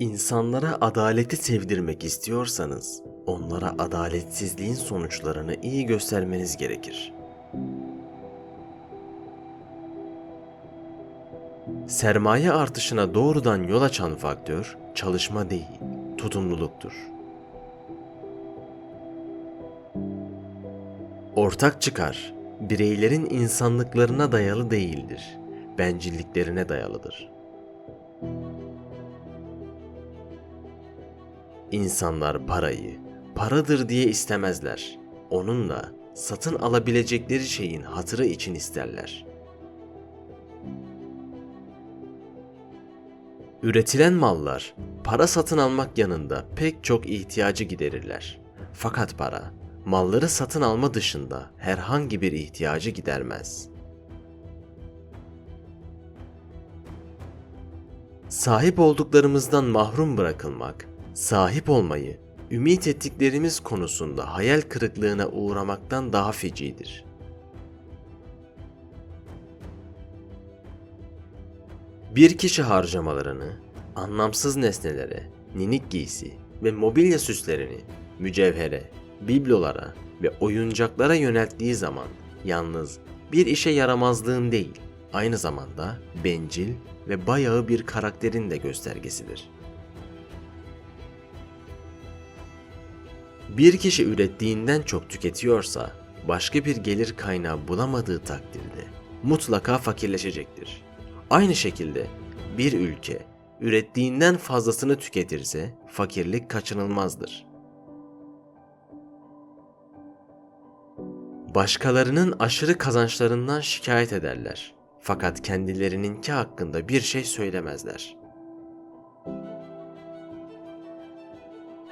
İnsanlara adaleti sevdirmek istiyorsanız, onlara adaletsizliğin sonuçlarını iyi göstermeniz gerekir. Sermaye artışına doğrudan yol açan faktör çalışma değil, tutumluluktur. Ortak çıkar, bireylerin insanlıklarına dayalı değildir, bencilliklerine dayalıdır. İnsanlar parayı paradır diye istemezler. Onunla satın alabilecekleri şeyin hatırı için isterler. Üretilen mallar para satın almak yanında pek çok ihtiyacı giderirler. Fakat para malları satın alma dışında herhangi bir ihtiyacı gidermez. Sahip olduklarımızdan mahrum bırakılmak, sahip olmayı, ümit ettiklerimiz konusunda hayal kırıklığına uğramaktan daha fecidir. Bir kişi harcamalarını anlamsız nesnelere, ninik giysi ve mobilya süslerini mücevhere, biblolara ve oyuncaklara yönelttiği zaman yalnız bir işe yaramazlığın değil, aynı zamanda bencil ve bayağı bir karakterin de göstergesidir. Bir kişi ürettiğinden çok tüketiyorsa, başka bir gelir kaynağı bulamadığı takdirde mutlaka fakirleşecektir. Aynı şekilde bir ülke ürettiğinden fazlasını tüketirse fakirlik kaçınılmazdır. Başkalarının aşırı kazançlarından şikayet ederler. Fakat kendilerininki hakkında bir şey söylemezler.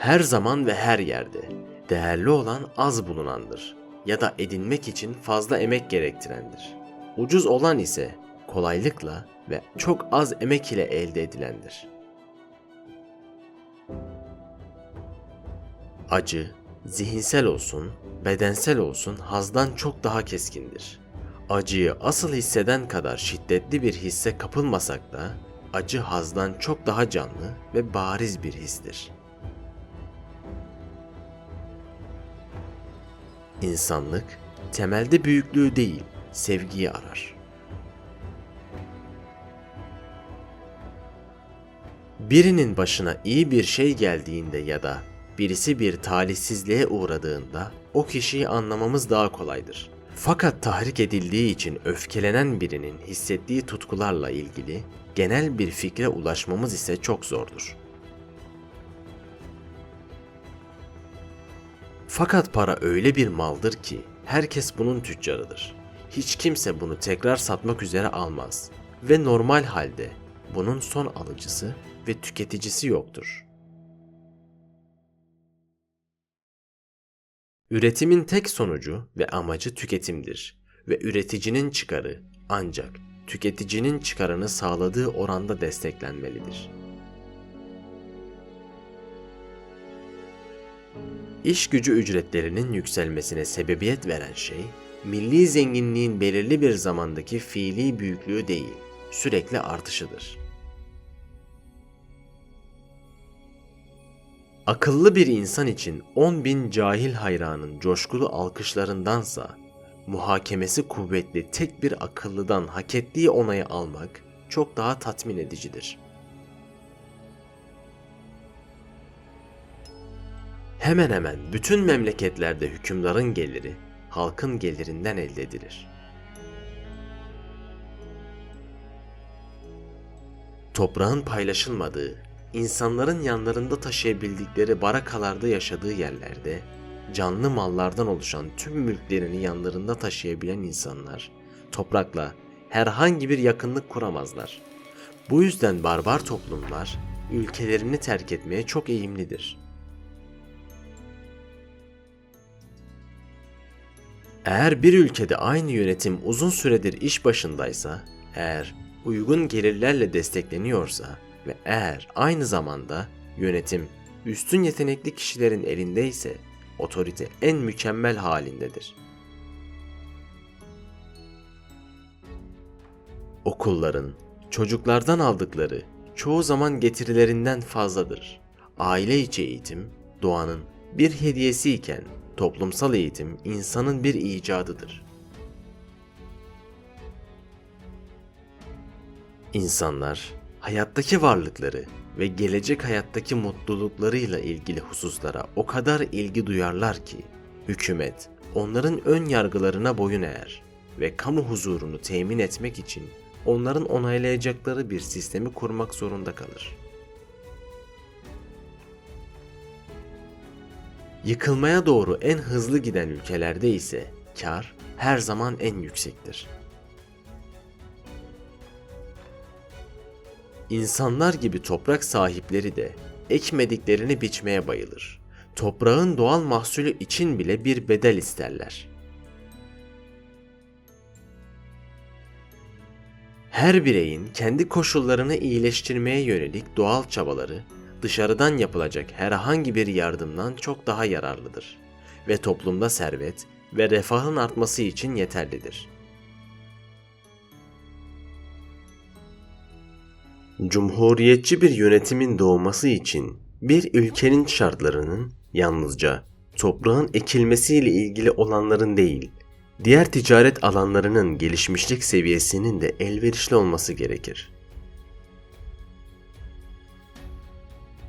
Her zaman ve her yerde değerli olan az bulunandır ya da edinmek için fazla emek gerektirendir. Ucuz olan ise kolaylıkla ve çok az emek ile elde edilendir. Acı, zihinsel olsun, bedensel olsun hazdan çok daha keskindir. Acıyı asıl hisseden kadar şiddetli bir hisse kapılmasak da acı hazdan çok daha canlı ve bariz bir histir. İnsanlık temelde büyüklüğü değil, sevgiyi arar. Birinin başına iyi bir şey geldiğinde ya da birisi bir talihsizliğe uğradığında o kişiyi anlamamız daha kolaydır. Fakat tahrik edildiği için öfkelenen birinin hissettiği tutkularla ilgili genel bir fikre ulaşmamız ise çok zordur. Fakat para öyle bir maldır ki herkes bunun tüccarıdır. Hiç kimse bunu tekrar satmak üzere almaz ve normal halde bunun son alıcısı ve tüketicisi yoktur. Üretimin tek sonucu ve amacı tüketimdir ve üreticinin çıkarı ancak tüketicinin çıkarını sağladığı oranda desteklenmelidir. İş gücü ücretlerinin yükselmesine sebebiyet veren şey, milli zenginliğin belirli bir zamandaki fiili büyüklüğü değil, sürekli artışıdır. Akıllı bir insan için 10 bin cahil hayranın coşkulu alkışlarındansa, muhakemesi kuvvetli tek bir akıllıdan hak ettiği onayı almak çok daha tatmin edicidir. Hemen hemen bütün memleketlerde hükümdarın geliri halkın gelirinden elde edilir. Toprağın paylaşılmadığı, insanların yanlarında taşıyabildikleri barakalarda yaşadığı yerlerde canlı mallardan oluşan tüm mülklerini yanlarında taşıyabilen insanlar toprakla herhangi bir yakınlık kuramazlar. Bu yüzden barbar toplumlar ülkelerini terk etmeye çok eğimlidir. Eğer bir ülkede aynı yönetim uzun süredir iş başındaysa, eğer uygun gelirlerle destekleniyorsa ve eğer aynı zamanda yönetim üstün yetenekli kişilerin elindeyse otorite en mükemmel halindedir. Okulların çocuklardan aldıkları çoğu zaman getirilerinden fazladır. Aile içi eğitim doğanın bir hediyesi iken toplumsal eğitim insanın bir icadıdır. İnsanlar hayattaki varlıkları ve gelecek hayattaki mutluluklarıyla ilgili hususlara o kadar ilgi duyarlar ki hükümet onların ön yargılarına boyun eğer ve kamu huzurunu temin etmek için onların onaylayacakları bir sistemi kurmak zorunda kalır. Yıkılmaya doğru en hızlı giden ülkelerde ise kar her zaman en yüksektir. İnsanlar gibi toprak sahipleri de ekmediklerini biçmeye bayılır. Toprağın doğal mahsulü için bile bir bedel isterler. Her bireyin kendi koşullarını iyileştirmeye yönelik doğal çabaları dışarıdan yapılacak herhangi bir yardımdan çok daha yararlıdır ve toplumda servet ve refahın artması için yeterlidir. Cumhuriyetçi bir yönetimin doğması için bir ülkenin şartlarının yalnızca toprağın ekilmesiyle ilgili olanların değil, diğer ticaret alanlarının gelişmişlik seviyesinin de elverişli olması gerekir.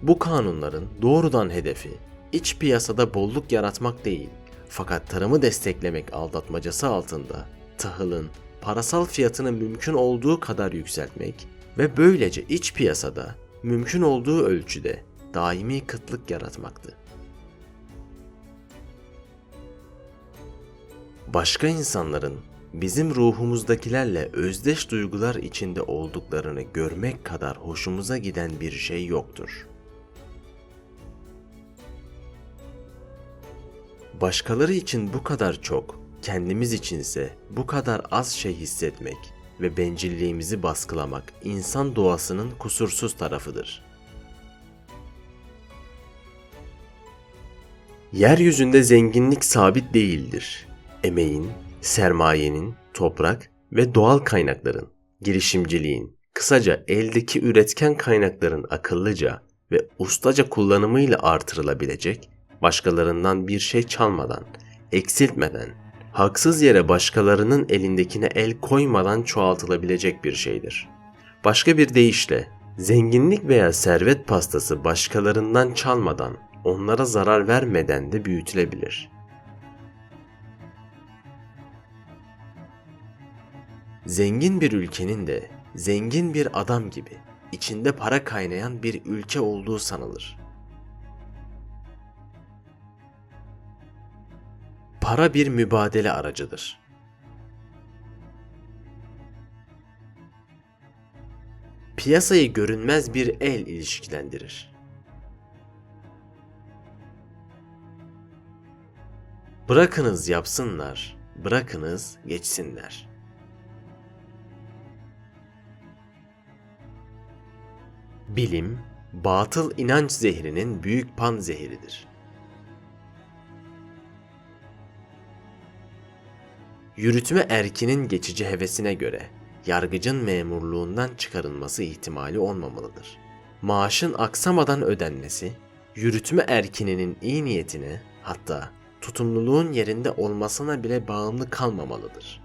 Bu kanunların doğrudan hedefi iç piyasada bolluk yaratmak değil, fakat tarımı desteklemek aldatmacası altında tahılın parasal fiyatını mümkün olduğu kadar yükseltmek ve böylece iç piyasada mümkün olduğu ölçüde daimi kıtlık yaratmaktı. Başka insanların bizim ruhumuzdakilerle özdeş duygular içinde olduklarını görmek kadar hoşumuza giden bir şey yoktur. Başkaları için bu kadar çok, kendimiz içinse bu kadar az şey hissetmek ve bencilliğimizi baskılamak insan doğasının kusursuz tarafıdır. Yeryüzünde zenginlik sabit değildir. Emeğin, sermayenin, toprak ve doğal kaynakların, girişimciliğin, kısaca eldeki üretken kaynakların akıllıca ve ustaca kullanımıyla artırılabilecek, başkalarından bir şey çalmadan, eksiltmeden, haksız yere başkalarının elindekine el koymadan çoğaltılabilecek bir şeydir. Başka bir deyişle, zenginlik veya servet pastası başkalarından çalmadan, onlara zarar vermeden de büyütülebilir. Zengin bir ülkenin de zengin bir adam gibi içinde para kaynayan bir ülke olduğu sanılır. Para bir mübadele aracıdır. Piyasayı görünmez bir el ilişkilendirir. Bırakınız yapsınlar, bırakınız geçsinler. Bilim, batıl inanç zehrinin büyük pan zehridir. Yürütme erkinin geçici hevesine göre yargıcın memurluğundan çıkarılması ihtimali olmamalıdır. Maaşın aksamadan ödenmesi, yürütme erkininin iyi niyetine hatta tutumluluğun yerinde olmasına bile bağımlı kalmamalıdır.